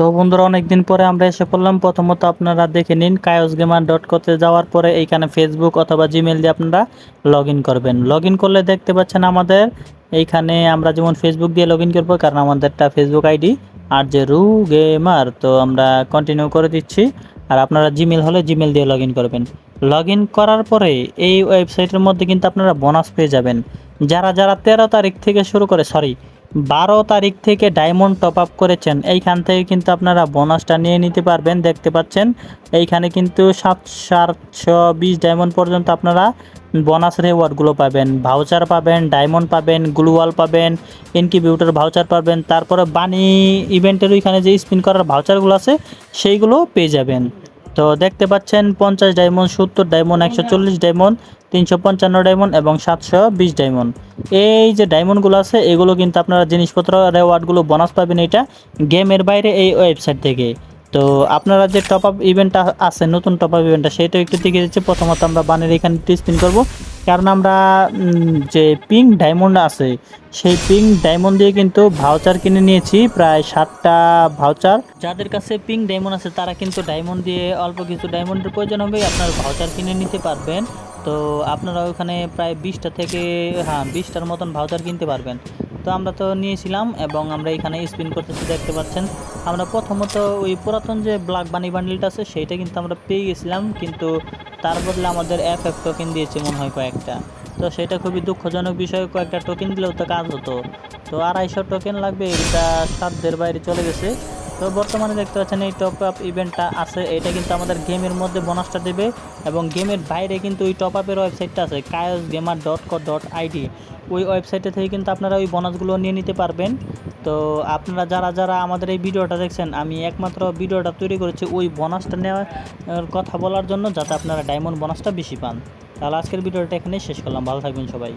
তো বন্ধুরা, অনেকদিন পরে আমরা এসে পড়লাম। প্রথমত আপনারা দেখে নিন কায়স গেমার ডট কতে যাওয়ার পরে এইখানে ফেসবুক অথবা জিমেল দিয়ে আপনারা লগ করবেন। লগ করলে দেখতে পাচ্ছেন আমাদের এইখানে আমরা যেমন ফেসবুক দিয়ে লগ ইন করব, কারণ আমাদেরটা ফেসবুক আইডি আর যে রু গেমার তো আমরা কন্টিনিউ করে দিচ্ছি। আর আপনারা জিমেল হলে জিমেল দিয়ে লগ করবেন। লগ করার পরে এই ওয়েবসাইটের মধ্যে কিন্তু আপনারা বোনাস পেয়ে যাবেন। যারা যারা তেরো তারিখ থেকে শুরু করে সরি বারো তারিখ থেকে ডায়মন্ড টপ আপ করেছেন। এইখান থেকে কিন্তু আপনারা বোনাসটা নিয়ে নিতে পারবেন, দেখতে পাচ্ছেন। এইখানে কিন্তু সাত সাতশো বিশ ডায়মন্ড পর্যন্ত আপনারা বোনাস রেওয়ার্ডগুলো পাবেন। ভাউচার পাবেন ডায়মন্ড পাবেন গ্লুয়াল পাবেন ইনকিউবেটর ভাউচার পাবেন, তারপরে বানি ইভেন্টের ওইখানে যে স্পিন করার ভাউচারগুলো আছে, সেইগুলো পেয়ে যাবেন। তো দেখতে পাচ্ছেন পঞ্চাশ ডায়মন্ড, সত্তর ডায়মন্ড, একশো চল্লিশ ডায়মন্ড, তিনশো পঞ্চান্ন ডায়মন্ড এবং সাতশো বিশ ডায়মন্ড। এই যে ডায়মন্ডগুলো আছে, এগুলো কিন্তু আপনারা জিনিসপত্র রেওয়ার্ডগুলো বোনাস পাবেন এটা গেমের বাইরে এই ওয়েবসাইট থেকে। তো আপনারা যে টপ আপ ইভেন্টটা আছে, নতুন টপ আপ ইভেন্টটা সেটা একটু দেখে দিচ্ছি। প্রথমত আমরা বানের এখানে স্পিন করব। কারণ আমরা যে পিঙ্ক ডায়মন্ড আছে, সেই পিঙ্ক ডায়মন্ড দিয়ে কিন্তু ভাউচার কিনে নিয়েছি, প্রায় সাতটা ভাউচার যাদের কাছে পিঙ্ক ডায়মন্ড আছে, তারা কিন্তু ডায়মন্ড দিয়ে অল্প কিছু ডায়মন্ডের প্রয়োজন হবে, আপনার ভাউচার কিনে নিতে পারবেন। তো আপনারা ওখানে প্রায় বিশটা থেকে হ্যাঁ বিশটার মতন ভাউচার কিনতে পারবেন। তো আমরা তো নিয়েছিলাম এবং আমরা এখানে স্পিন করতেছি, দেখতে পাচ্ছেন। আমরা প্রথমত ওই পুরাতন যে ব্ল্যাক বানি বান্ডিলটা আছে, সেইটা কিন্তু আমরা পেয়ে গেছিলাম। কিন্তু তার বদলে আমাদের এফ এফ টোকেন দিয়েছে মনে হয় কয়েকটা। তো সেটা খুবই দুঃখজনক বিষয়, কয়েকটা টোকেন দিলেও তো কাজ হতো। তো আড়াইশো টোকেন লাগবে, এটা সাধ্যের বাইরে চলে গেছে। তো বর্তমানে দেখতে পাচ্ছেন এই টপ আপ ইভেন্টটা আছে, এটা কিন্তু আমাদের গেমের মধ্যে বোনাসটা দেবে এবং গেমের বাইরে কিন্তু ওই টপ আপের ওয়েবসাইটটা আছে Qais gamer dot co dot ID ওই ওয়েবসাইটে থেকে কিন্তু আপনারা ওই বোনাসগুলো নিয়ে নিতে পারবেন। তো আপনারা যারা যারা আমাদের এই ভিডিওটা দেখছেন, আমি একমাত্র ভিডিওটা তৈরি করেছি ওই বোনাসটা নেওয়ার কথা বলার জন্য যাতে আপনারা ডায়মন্ড বোনাসটা বেশি পান। তাহলে আজকের ভিডিওটা এখানেই শেষ করলাম। ভালো থাকবেন সবাই।